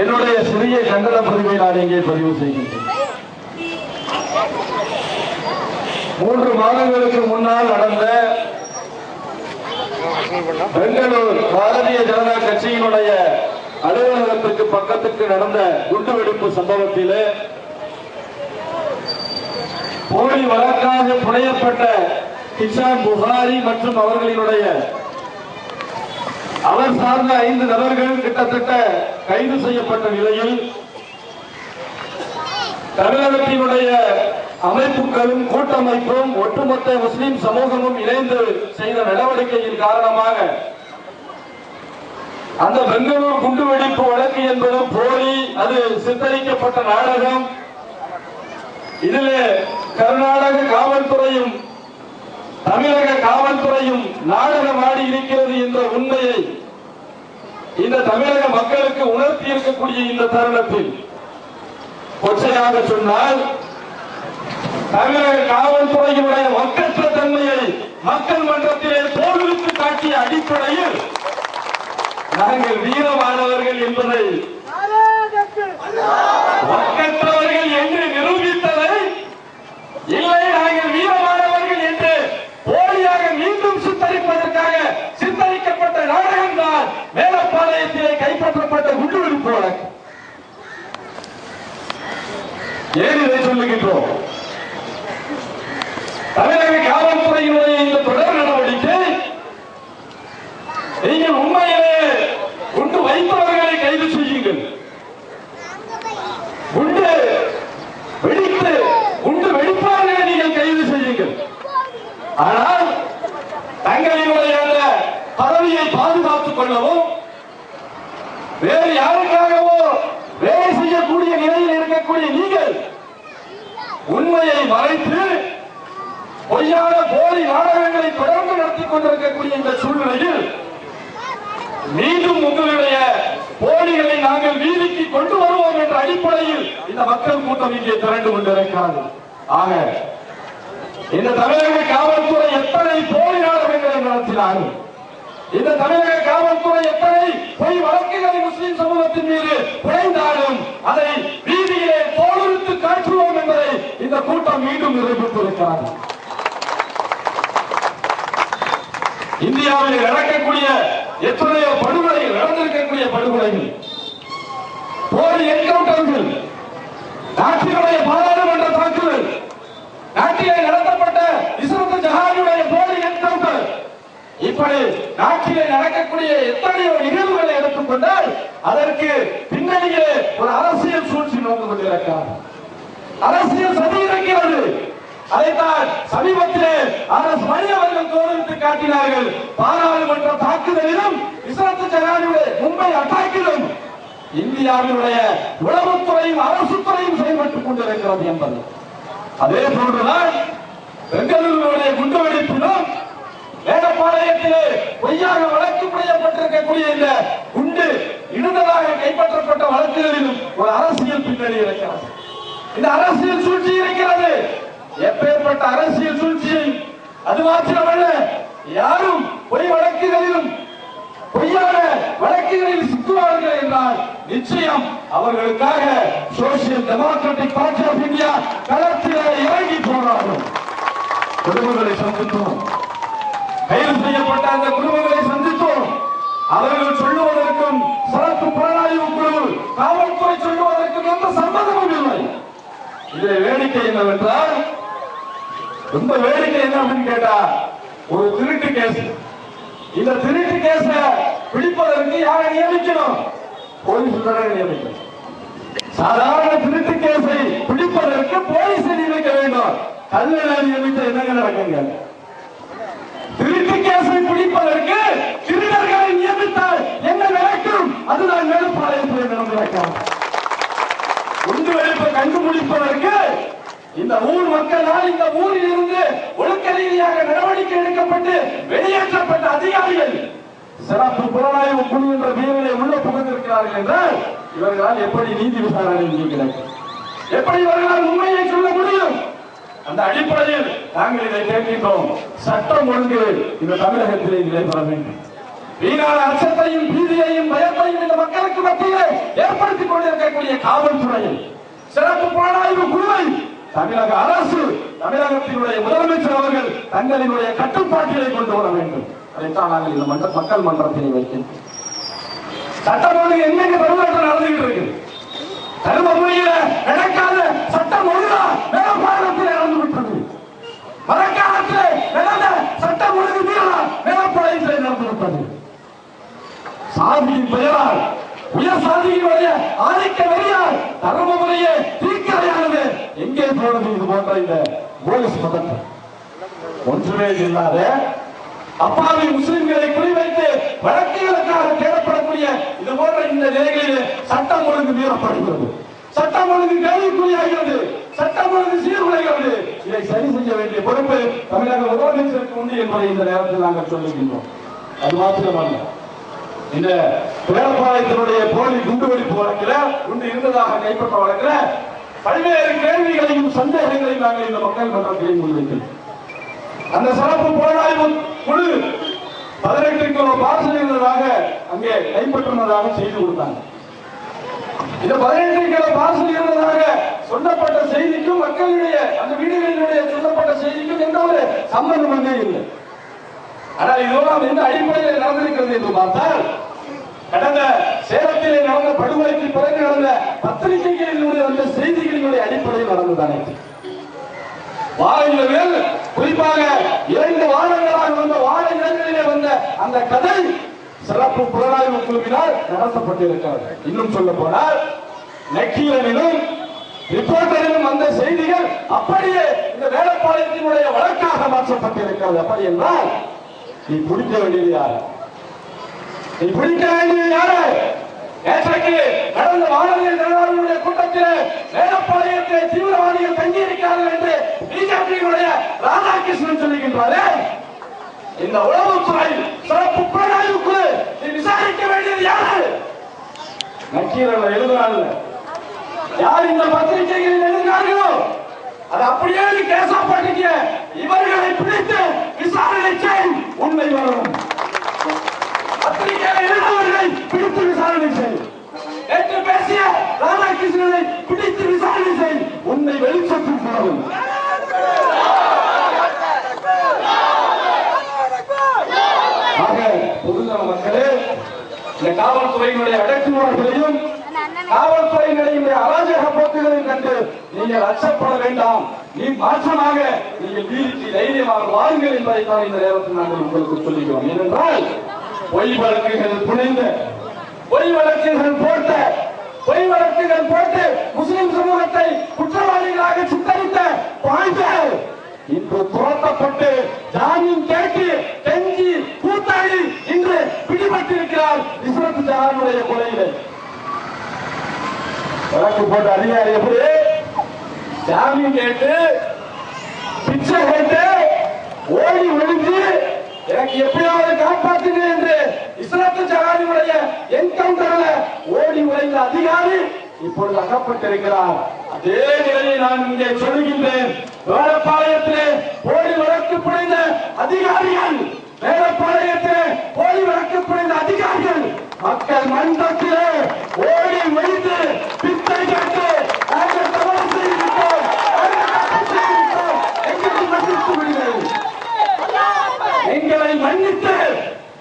என்னுடைய சிறிய கண்டன பதிவை நான் இங்கே பதிவு செய்கின்றேன். மூன்று மாதங்களுக்கு முன்னால் நடந்த பெங்களூர் பாரதிய ஜனதா கட்சியினுடைய அலுவலகத்துக்கு பக்கத்துக்கு நடந்த குண்டுவெடிப்பு சம்பவத்திலே போலி வழக்காக புனையப்பட்ட கிஷான் புகாரி மற்றும் அவர்களினுடைய அவர் சார்ந்த ஐந்து நபர்கள் கிட்டத்தட்ட கைது செய்யப்பட்ட நிலையில் தமிழகத்தினுடைய அமைப்புகளும் கூட்டமைப்பும் ஒட்டுமொத்த முஸ்லிம் சமூகமும் இணைந்து செய்த நடவடிக்கையின் காரணமாக அந்த பெங்களூர் குண்டுவெடிப்பு வழக்கு என்பது போலி அது சித்தரிக்கப்பட்ட நாடகம். இதிலே கர்நாடக காவல்துறையும் தமிழக காவல்துறையும் நாடகமாடி இருக்கிறது. இந்த தமிழக மக்களுக்கு உணர்த்தி இருக்கக்கூடிய இந்த தருணத்தில் கொச்சையாக சொன்னால் தமிழக காவல்துறையினுடைய மக்கற்ற தன்மையை மக்கள் மன்றத்திலே தோல்வித்து காட்டிய அடிப்படையில் நாங்கள் வீரமானவர்கள் என்பதை மக்கற்றவர்கள் என்று நிரூபித்ததை இல்லை நாங்கள் வீரமானவர்கள் என்று போலியாக மீண்டும் சித்தரிப்பதற்காக சித்தரிக்கப்பட்ட நாடகம்தான் மேலப்பாளையத்திலே கைப்பற்றப்பட்ட குண்டுவெடிப்பு வழக்கு ஏன் இதை சொல்லுகின்றோம் தமிழக காவல்துறையினுடைய இந்த தொடர் நடவடிக்கை நீங்கள் உண்மையிலே குண்டு வைத்தவர்களை கைது செய்யுங்கள் குண்டு வெடித்து குண்டு வெடிப்பார்களை நீங்கள் கைது செய்யுங்கள் ஆனால் தங்களினுடைய அந்த பதவியை பாதுகாத்துக் கொள்ளவும் வேறு யாருக்காகவோ வேலை செய்யக்கூடிய நிலையில் இருக்கக்கூடிய நீங்கள் உண்மையை மறைத்து பொய்யான போலி நாடகங்களை தொடர்ந்து நடத்தி கொண்டிருக்கக்கூடிய இந்த சூழ்நிலையில் மீண்டும் உங்களுடைய போலிகளை நாங்கள் வீதிக்கு கொண்டு வருவோம் என்ற அடிப்படையில் இந்த மக்கள் கூட்டம் இங்கே திரண்டு கொண்டிருக்கிறது. ஆக இந்த தமிழக காவல்துறை எத்தனை போலி நாடகங்களை நடத்தினார்கள் இந்த தமிழக காவல்துறை எத்தனை பொய் வழக்குகளை முஸ்லிம் சமூகத்தின் மீது புனைந்தாலும் அதை வீதியிலே தோலுரித்து காட்டுவோம் என்பதை இந்த கூட்டம் மீண்டும் நிரூபித்திருக்கிறார்கள் இந்தியாவில் நடக்கக்கூடிய எத்தனையோ படுகொலைகள் நடந்திருக்கக்கூடிய படுகொலைகள் போலி என்கவுண்டர்கள் நாட்டினுடைய பாராளுமன்ற தாக்குதல் நாட்டிலே நடத்தப்பட்ட இஸ்ரத்து ஜஹானுடைய போலி என்கவுண்டர். இப்படி நாட்டிலே நடக்கக்கூடிய எத்தனையோ நிகழ்வுகளை எடுத்துக்கொண்டால் அதற்கு பின்னணியிலே ஒரு அரசியல் சூழ்ச்சி நடந்து கொண்டிருக்கிறார் அரசியல் அதைத்தான் சமீபத்திலே அரசு மணி அவர்கள் தோல்வித்து காட்டினார்கள். பாராளுமன்ற தாக்குதலிலும் இஸ்லாத்து ஜனாதிபதி மும்பை அட்டாக்கிலும் இந்தியாவினுடைய உளவுத்துறையும் அரசு துறையும் செயல்பட்டுக் கொண்டிருக்கிறது என்பது. அதே போன்றுதான் பெங்களூருடைய குண்டுவெடிப்பிலும் வேடப்பாளையத்திலே பொய்யாக வழக்கு புரியப்பட்டிருக்கக்கூடிய இந்த குண்டு இடுதலாக கைப்பற்றப்பட்ட வழக்குகளிலும் ஒரு அரசியல் பின்னணி இருக்கிறது. இந்த அரசியல் சூழ்ச்சி இருக்கிறது. எப்பேற்பட்ட அரசியல் சூழ்ச்சியை அது மாத்திரமல்ல யாரும் பொய் வழக்குகளிலும் பொய்யான வழக்குகளில் சிக்குவார்கள் என்றால் நிச்சயம் அவர்களுக்காக social democratic party of India களத்தில் இறங்கி போராடும். குடும்பங்களை சந்தித்தோம். கைது செய்யப்பட்ட அந்த குடும்பங்களை சந்தித்தோம். அவர்கள் சொல்லுவதற்கும் சிறப்பு புலனாய்வு குழு காவல்துறை சொல்லுவதற்கும் எந்த சம்மதமும் இல்லை. இதில் வேடிக்கை என்னவென்றால் ரொம்ப வேடிக்கை என்ன அப்படின்னு கேட்டா ஒரு திருட்டு கேஸ் இந்த திருட்டு கேஸ பிடிப்பதற்கு யாரை நியமிக்கணும்? போலீஸ் நியமிக்கணும். சாதாரண திருட்டு கேஸை பிடிப்பதற்கு போலீஸை நியமிக்க வேண்டும். கல்லணை நியமித்த என்னங்க நடக்குங்க? திருட்டு கேஸை பிடிப்பதற்கு திருடர்களை நியமித்தால் என்ன நடக்கும்? அதுதான் மேலப்பாளையத்தில் நடந்திருக்கும். குண்டு வெடிப்பை கண்டுபிடிப்பதற்கு இந்த ஊர் மக்களால் இந்த ஊரில் இருந்து ஒழுக்க ரீதியாக நடவடிக்கை எடுக்கப்பட்டு வெளியேற்றப்பட்ட அதிகாரிகள் சிறப்பு புலனாய்வு குழு என்ற பெயரிலே உள்ள புகுந்திருக்கிறார்கள் என்றால் இவர்களால் எப்படி நீதி விசாரணை நீக்கிறது எப்படி இவர்களால் உண்மையை சொல்ல முடியும்? அந்த அடிப்படையில் நாங்கள் இதை கேட்கின்றோம் சட்டம் ஒழுங்கு இந்த தமிழகத்திலே நிலைபெற வேண்டும். வீணான அச்சத்தையும் பீதியையும் பயத்தையும் இந்த மக்களுக்கு மத்தியிலே ஏற்படுத்திக் கொண்டிருக்கக்கூடிய காவல்துறையை சிறப்பு புலனாய்வு குழுவை தமிழக அரசு தமிழகத்தினுடைய முதலமைச்சர் அவர்கள் தங்களினுடைய கட்டுப்பாட்டிலே கொண்டு வர வேண்டும். அதைத்தான் நாங்கள் இந்த மன்ற மக்கள் மன்றத்தில் வைக்கின்றோம். சட்டம் ஒழுங்கு எங்கெங்க தமிழ்நாட்டில் நடந்துகிட்டு இருக்கு? தருமபுரியில நடக்காத சட்டம் ஒழுங்கா மேலப்பாளத்தில் நடந்து விட்டது. மரக்காலத்தில் நடந்த சட்டம் ஒழுங்கு மீறா மேலப்பாளையத்தில் நடந்து விட்டது. சாதியின் பெயரால் உயர் சாதியினுடைய ஆதிக்க வெறியால் தருமபுரியே தீக்கரையானது எங்கே போனது இது போன்ற இந்த போலீஸ் மதத்தை ஒன்றுமே இல்லாத அப்பாவி முஸ்லிம்களை குறிவைத்து வழக்குகளுக்காக தேடப்படக்கூடிய இது போன்ற இந்த நிலைகளில் சட்டம் ஒழுங்கு மீறப்படுகிறது. சட்டம் ஒழுங்கு கேள்விக்குறியாகிறது. சட்டம் ஒழுங்கு சீர்குலைகிறது. இதை சரி செய்ய வேண்டிய பொறுப்பு தமிழக முதலமைச்சருக்கு உண்டு என்பதை இந்த நேரத்தில் நாங்கள் சொல்லுகின்றோம். அது மாத்திரமல்ல. இந்த பேரப்பாளையத்தினுடைய போலி குண்டுவெடிப்பு வழக்கில் குண்டு இருந்ததாக கைப்பற்ற வழக்கில் பல்வேறு கேள்விகளையும் சந்தேகங்களையும் நாங்கள் இந்த மக்கள் மன்றத்திலே முன்வைக்கிறோம் அந்த சிறப்பு புலனாய்வு குழு பதினெட்டு கிலோ பாசனங்களாக அங்கே கைப்பற்றுனதாக செய்தி கொடுத்தாங்க. இந்த பதினெட்டு கிலோ பார்சல் இருந்ததாக சொல்லப்பட்ட செய்திக்கும் மக்களுடைய அந்த வீடுகளினுடைய சொல்லப்பட்ட செய்திக்கும் எந்த ஒரு சம்பந்தமே இல்லை. ஆனால் இதெல்லாம் எந்த அடிப்படையில் நடந்திருக்கிறது என்று பார்த்தால் கடந்த சேலத்திலே நடந்த படுகொலைக்கு பிறகு நடந்த பத்திரிகைகளினுடைய வந்த செய்திகளினுடைய அடிப்படையில் நடந்ததானே அனைத்து. குறிப்பாக இரண்டு வாரங்களாக வந்த வார இடங்களிலே வந்த அந்த கதை சிறப்பு புலனாய்வு குழுவினால் நடத்தப்பட்டிருக்கிறது. இன்னும் சொல்ல போனால் நக்கீரனிலும் ரிப்போர்ட்டரிலும் வந்த செய்திகள் அப்படியே இந்த வேலைப்பாளையத்தினுடைய வழக்காக மாற்றப்பட்டிருக்கிறது. அப்படி என்றால் நீ பிடிக்க வேண்டியது யாரு பிடிக்க வேண்டியது யாரு? நேற்றைக்கு நடந்த மாணவியல் நிறுவனங்களுடைய கூட்டத்தில் வேலப்பாளையத்தில் தீவிரவாதிகள் தங்கியிருக்கிறார்கள் என்று பிஜேபியினுடைய ராதாகிருஷ்ணன் சொல்லுகின்றாரே. இந்த உளவுத்துறை சிறப்பு புலனாய்வு குழு நீ விசாரிக்க வேண்டியது யாரு? நக்கீரன் எழுதுறாங்க யார் இந்த பத்திரிகைகளில் எழுதினார்களோ அது அப்படியே நீ கேசா பண்ணிக்க இவர்களை பிடித்து விசாரணை செய் உண்மை வரும் பத்திரிகையில் பிடித்து விசாரணை செய். என்று பேசிய ராதாகிருஷ்ணனை பிடித்து விசாரணை செய். உன்னை வெளிச்சத்தில் போடும் பொதுநல மக்களே இந்த காவல்துறையினுடைய அடக்குமுறைகளையும் காவல்துறையினுடைய அராஜக போக்குகளையும் கண்டு நீங்கள் அச்சப்பட வேண்டாம். நீ மாற்றமாக நீங்கள் வீழ்ச்சி தைரியமாக வாருங்கள் என்பதை தான் இந்த நேரத்தில் நாங்கள் உங்களுக்கு சொல்லிக்கிறோம். ஏனென்றால் பொய் வழக்குகள் புனைந்த பொய் வழக்குகள் போட்ட பொய் வழக்குகள் போட்டு முஸ்லிம் சமூகத்தை குற்றவாளிகளாக சித்தரித்த பாய்ச்சல் இன்று துரத்தப்பட்டு ஜாமீன் கேட்டு கெஞ்சி கூத்தாடி இன்று பிடிபட்டிருக்கிறார் இஸ்ரத் ஜஹானுடைய கொலையிலே. வழக்கு போட்ட அதிகாரி எப்படி? ஜாமீன் கேட்டு பிச்சை கேட்டு ஓடி ஒழிஞ்சு எனக்கு எப்படியாவது காப்பாத்துங்க என்று இஸ்ரத்து ஜஹானுடைய என்கவுண்டர்ல ஓடி உழைந்த அதிகாரி இப்பொழுது அகப்பட்டிருக்கிறார். அதே நிலையை நான் இங்கே சொல்லுகின்றேன். வேலப்பாளையத்திலே போலி வழக்கு புரிந்த அதிகாரிகள் வேலப்பாளையத்திலே போலி வழக்கு புரிந்த அதிகாரிகள் மக்கள் மன்றத்திலே ஓடி ஒழித்து பிச்சை கேட்டு நாங்கள் தவறு செய்திருக்கோம் நாங்கள் தப்பு செய்திருக்கோம் எங்களை மன்னித்து விடுங்கள் எங்களை மன்னித்து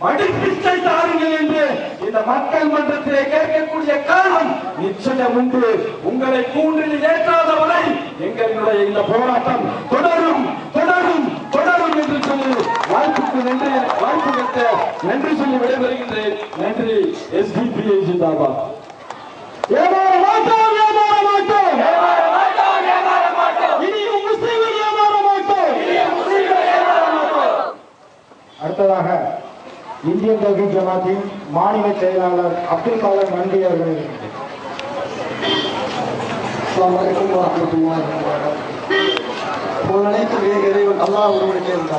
மடிப்பிச்சை தாருங்கள் என்று இந்த மக்கள் மன்றத்திலே கேட்கக்கூடிய காரணம் நிச்சயம் உண்டு உங்களை கூண்டில் வரை எங்களுடைய இந்த போராட்டம் தொடரும் தொடரும் தொடரும் என்று சொல்லி வாய்ப்புக்கு நன்றி வாய்ப்பு கேட்ட நன்றி சொல்லி விடைபெறுகின்றேன். நன்றி எஸ்டிபிஐ ஜிந்தாபாத். ஏமாற மாட்டோம் ஏமாற மாட்டோம். ஏமாற மாட்டோம் ஏமாற மாட்டோம். இனியும் முஸ்லிம்கள் ஏமாற மாட்டோம். இனியும் முஸ்லிம்கள் ஏமாற மாட்டோம். அடுத்ததாக இந்தியன் தௌஹீத் ஜமாத்தின் மாநில செயலாளர் அப்துல் காதர் நன்றி அவர்கள் ಅಸ್ಲಾಮಲೈಕುಮ್ ವರಹಮತುಲ್ಲಾಹಿ ಪುರಾಣಿಕ ಬೇಗನೆ ಅಲ್ಲಾಹ್ ಅವರಿಗೆ ಅಂತ